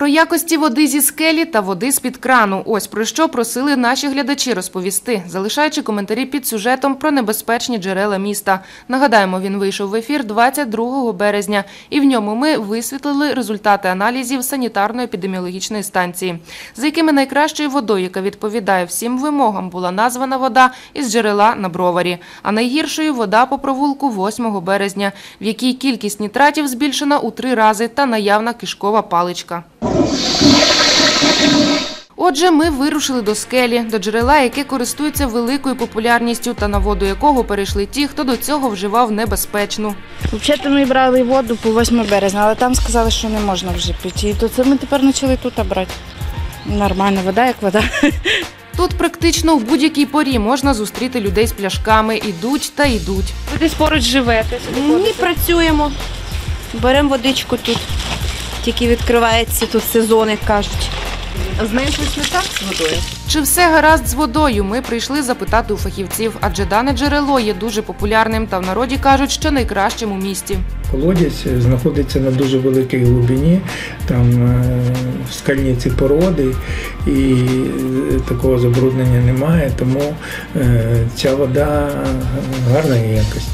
Про якості води зі скелі та води з-під крану. Ось про що просили наші глядачі розповісти, залишаючи коментарі під сюжетом про небезпечні джерела міста. Нагадаємо, він вийшов в ефір 22 березня, і в ньому ми висвітлили результати аналізів санітарно-епідеміологічної станції, за якими найкращою водою, яка відповідає всім вимогам, була названа вода із джерела на броварі, а найгіршою вода по провулку 8 березня, в якій кількість нітратів збільшена у три рази та наявна кишкова паличка. Отже, ми вирушили до скелі, до джерела, яке користується великою популярністю та на воду якого перейшли ті, хто до цього вживав небезпечну. Взагалі ми брали воду по 8 березня, але там сказали, що не можна вже пити. І то це ми тепер почали тут брати. Нормальна вода, як вода. Тут практично в будь-якій порі можна зустріти людей з пляшками. Ідуть та йдуть. Ви десь поруч живете. Ні, працюємо. Беремо водичку тут. Тільки відкривається тут сезон, як кажуть. З нею щось не так з водою? Чи все гаразд з водою? Ми прийшли запитати у фахівців, адже дане джерело є дуже популярним та в народі кажуть, що найкращим у місті. Колодязь знаходиться на дуже великій глибині, там е, скальні ці породи і е, такого забруднення немає, тому е, ця вода гарної якості.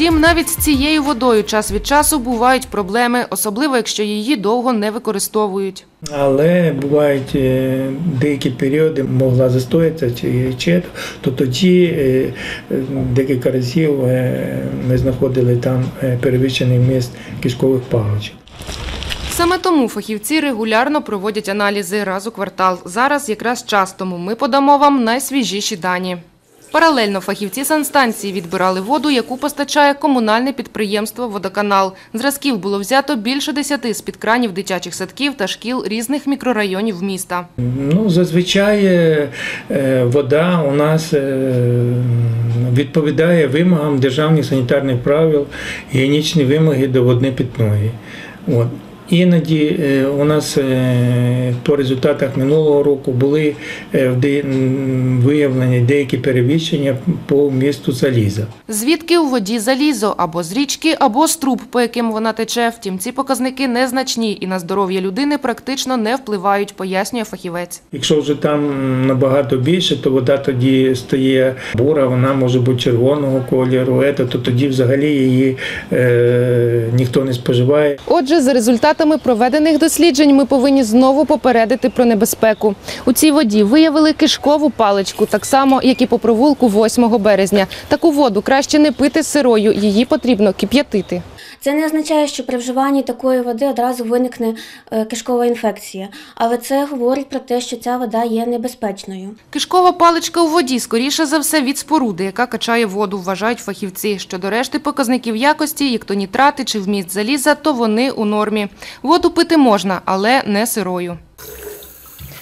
Втім, навіть з цією водою час від часу бувають проблеми, особливо якщо її довго не використовують. Але бувають е, деякі періоди могла застоятися чи чи то тоді е, е, декілька разів ми знаходили там перевищений вміст кишкових паличок. Саме тому фахівці регулярно проводять аналізи раз у квартал. Зараз якраз час тому ми подамо вам найсвіжіші дані. Паралельно фахівці санстанції відбирали воду, яку постачає комунальне підприємство «Водоканал». Зразків було взято більше десяти з-під кранів дитячих садків та шкіл різних мікрорайонів міста. Ну, зазвичай е, е, вода у нас е, відповідає вимогам державних санітарних правил, гігієнічні вимоги до води питної. От. Іноді е, у нас е, по результатах минулого року були е, виявлені деякі перевищення по місту заліза. Звідки у воді залізо або з річки, або з труб, по яким вона тече. Втім, ці показники незначні і на здоров'я людини практично не впливають, пояснює фахівець. Якщо вже там набагато більше, то вода тоді стає бура, вона може бути червоного кольору, то тоді взагалі її е, ніхто не споживає. Отже, за результатами проведених досліджень ми повинні знову попередити про небезпеку. У цій воді виявили кишкову паличку, так само, як і по провулку 8 березня. Таку воду краще не пити сирою, її потрібно кип'ятити. Це не означає, що при вживанні такої води одразу виникне е, кишкова інфекція, але це говорить про те, що ця вода є небезпечною. Кишкова паличка у воді, скоріше за все, від споруди, яка качає воду, вважають фахівці. Щодо решти показників якості, як то нітрати чи вміст заліза, то вони у нормі. Воду пити можна, але не сирою.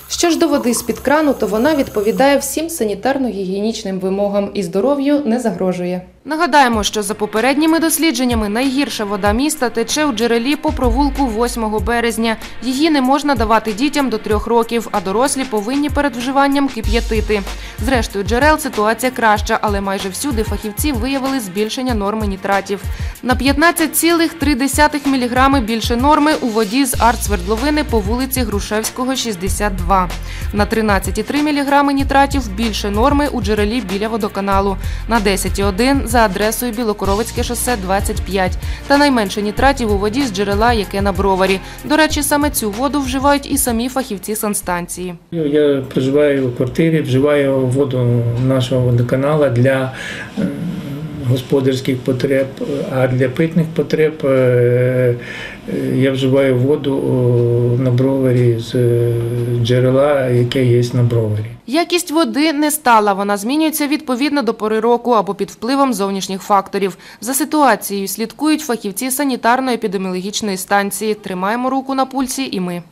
Що ж до води з-під крану, то вона відповідає всім санітарно-гігієнічним вимогам і здоров'ю не загрожує. Нагадаємо, що за попередніми дослідженнями найгірша вода міста тече у джерелі по провулку 8 березня. Її не можна давати дітям до трьох років, а дорослі повинні перед вживанням кип'ятити. Зрештою, джерел ситуація краща, але майже всюди фахівці виявили збільшення норми нітратів. На 15,3 мг більше норми у воді з артсвердловини по вулиці Грушевського, 62. На 13,3 мг нітратів більше норми у джерелі біля водоканалу. На 10,1 за адресою Білокоровицьке шосе 25. Та найменше нітратів у воді з джерела, яке на броварі. До речі, саме цю воду вживають і самі фахівці санстанції. Я проживаю в квартирі, вживаю воду нашого водоканалу для е, господарських потреб, а для питних потреб е, е, я вживаю воду на броварі з е, джерела, яке є на броварі. Якість води не стала. Вона змінюється відповідно до пори року або під впливом зовнішніх факторів. За ситуацією слідкують фахівці санітарно-епідеміологічної станції. Тримаємо руку на пульсі і ми.